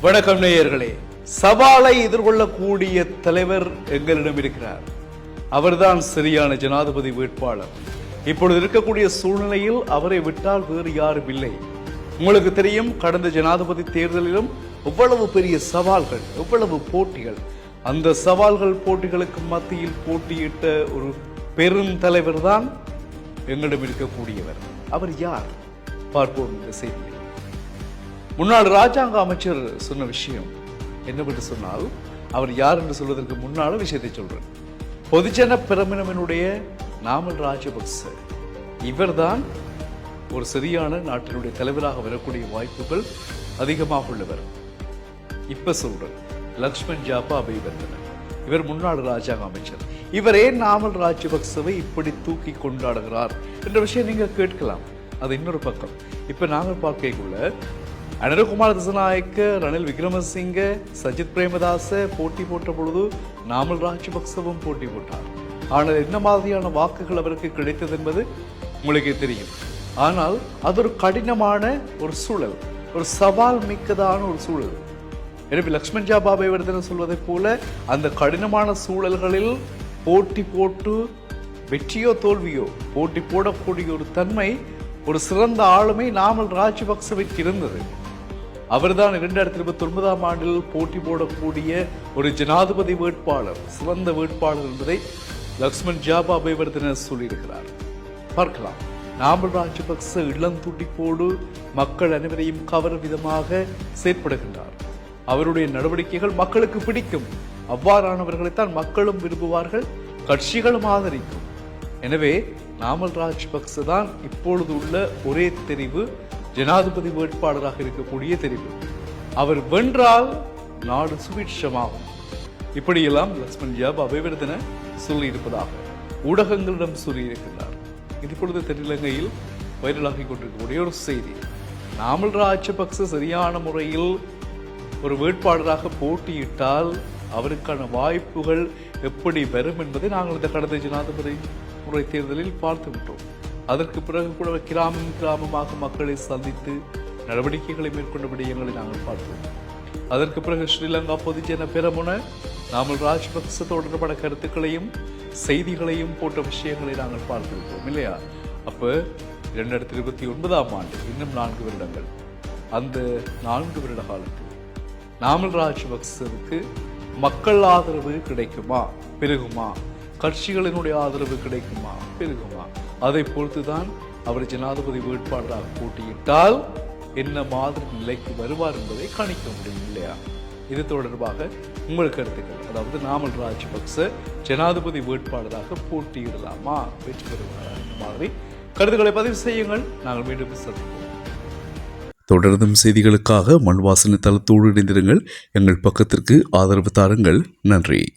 வணக்கம் நேயர்களே. சவாலை எதிர்கொள்ளக்கூடிய தலைவர் எங்களிடம் இருக்கிறார். அவர்தான் சரியான ஜனாதிபதி வேட்பாளர். இப்பொழுது இருக்கக்கூடிய சூழ்நிலையில் அவரை விட்டால் வேறு யாரும் இல்லை. உங்களுக்கு தெரியும் கடந்த ஜனாதிபதி தேர்தலிலும் எவ்வளவு பெரிய சவால்கள் எவ்வளவு போட்டிகள். அந்த சவால்கள் போட்டிகளுக்கு மத்தியில் போட்டியிட்ட ஒரு பெரும் தலைவர் தான் எங்களிடம் இருக்கக்கூடியவர். அவர் யார்? பார்ப்போம் இந்த செய்தியை. முன்னாள் ராஜாங்க அமைச்சர் சொன்ன விஷயம். என்னவென்று சொன்னால் அவர் யார் என்று சொல்வதற்கு முன்னால விஷயத்தை சொல்றேன். பொதுஜன பிரமினமினுடைய நாமல் ராஜபக்ச இவர்தான் ஒரு சரியான நாட்டினுடைய தலைவராக வரக்கூடிய வாய்ப்புகள் அதிகமாக உள்ளவர். இப்ப சொல்றேன். லக்ஷ்மண் ஜாபா அபிவர்தன இவர் முன்னாள் ராஜாங்க அமைச்சர். இவர் ஏன் நாமல் ராஜபக்சவை இப்படி தூக்கி கொண்டாடுகிறார் என்ற விஷயம் நீங்க கேட்கலாம். அது இன்னொரு பக்கம். இப்ப நாங்கள் பார்க்கக்குள்ள அனரகுமார் திசநாயக்க ரணில் விக்ரமசிங்க சஜித் பிரேமதாச போட்டி போட்ட பொழுது நாமல் ராஜபக்சவும் போட்டி போட்டார். ஆனால் என்ன மாதிரியான வாக்குகள் அவருக்கு கிடைத்தது என்பது உங்களுக்கு தெரியும். ஆனால் அது ஒரு கடினமான ஒரு சூழல் ஒரு சவால் மிக்கதான ஒரு சூழல். எனவே லக்ஷ்மண் ஜா பாபை வர்தன சொல்வதைப் போல அந்த கடினமான சூழல்களில் போட்டி போட்டு வெற்றியோ தோல்வியோ போட்டி போடக்கூடிய ஒரு தன்மை ஒரு சிறந்த ஆளுமை நாமல் ராஜபக்சவிற்கு இருந்தது. அவர்தான் இரண்டாயிரத்தி இருபத்தி ஒன்பதாம் ஆண்டில் போட்டி போடக்கூடிய ஒரு ஜனாதிபதி வேட்பாளர் சிறந்த வேட்பாளர் என்பதை லக்ஷ்மண் ஜாபா அபயவர்தன சொல்லியிருக்கிறார். பார்க்கலாம். நாமல் ராஜபக்ச இளம் துடிப்போடு மக்கள் அனைவரையும் கவரும் விதமாக செயற்படுகின்றார். அவருடைய நடவடிக்கைகள் மக்களுக்கு பிடிக்கும். அவ்வாறானவர்களைத்தான் மக்களும் விரும்புவார்கள் கட்சிகளும் ஆதரிக்கும். எனவே நாமல் ராஜபக்ச தான் இப்பொழுது உள்ள ஒரே தெரிவு ஜனாதிபதி வேட்பாளராக இருக்கக்கூடிய தெரிவு. அவர் வென்றால் நாடு சுபிட்சமாகும் இப்படியெல்லாம் லக்ஷ்மண் ஜாப் அபிவிருதன சொல்லியிருப்பதாக ஊடகங்களிடம் சொல்லியிருக்கிறார். இப்பொழுது தென்னிலங்கையில் வைரலாகி கொண்டிருக்கக்கூடிய ஒரு செய்தி. நாமல் ராஜபக்ச சரியான முறையில் ஒரு வேட்பாளராக போட்டியிட்டால் அவருக்கான வாய்ப்புகள் எப்படி வரும் என்பதை நாங்கள் இந்த கடந்த ஜனாதிபதி முறை தேர்தலில் பார்த்து விட்டோம். அதற்கு பிறகு கூட கிராமம் கிராமமாக மக்களை சந்தித்து நடவடிக்கைகளை மேற்கொண்ட விடயங்களை நாங்கள் பார்த்தோம். அதற்கு பிறகு ஸ்ரீலங்கா பொதுஜன பெருமுன நாமல் ராஜபக்ச தொடர்பான கருத்துக்களையும் செய்திகளையும் போட்ட விஷயங்களை நாங்கள் பார்த்திருப்போம் இல்லையா? அப்போ இரண்டாயிரத்தி இருபத்தி ஒன்பதாம் ஆண்டு இன்னும் நான்கு வருடங்கள். அந்த நான்கு வருட காலத்தில் நாமல் ராஜபக்சவுக்கு மக்கள் ஆதரவு கிடைக்குமா? பெருகுமா? கட்சிகளினுடைய ஆதரவு கிடைக்குமா? பெருகுமா? அதை பொறுத்துதான் அவர் ஜனாதிபதி வேட்பாளராக போட்டியிட்டால் என்ன மாதிரி நிலைக்கு வருவார் என்பதை கணிக்க முடியும் இல்லையா? இது தொடர்பாக உங்கள் கருத்துக்கள். அதாவது நாமல் ராஜபக்ச ஜனாதிபதி வேட்பாளராக போட்டியிடலாமா? வெற்றி பெறுவாரா? இந்த மாதிரி கருத்துக்களை பதிவு செய்யுங்கள். நாங்கள் மீண்டும் சந்திப்போம். தொடர்ந்தும் செய்திகளுக்காக மண் வாசனை தளத்தோடு இணைந்திருங்கள். எங்கள் பக்கத்திற்கு ஆதரவு தாருங்கள். நன்றி.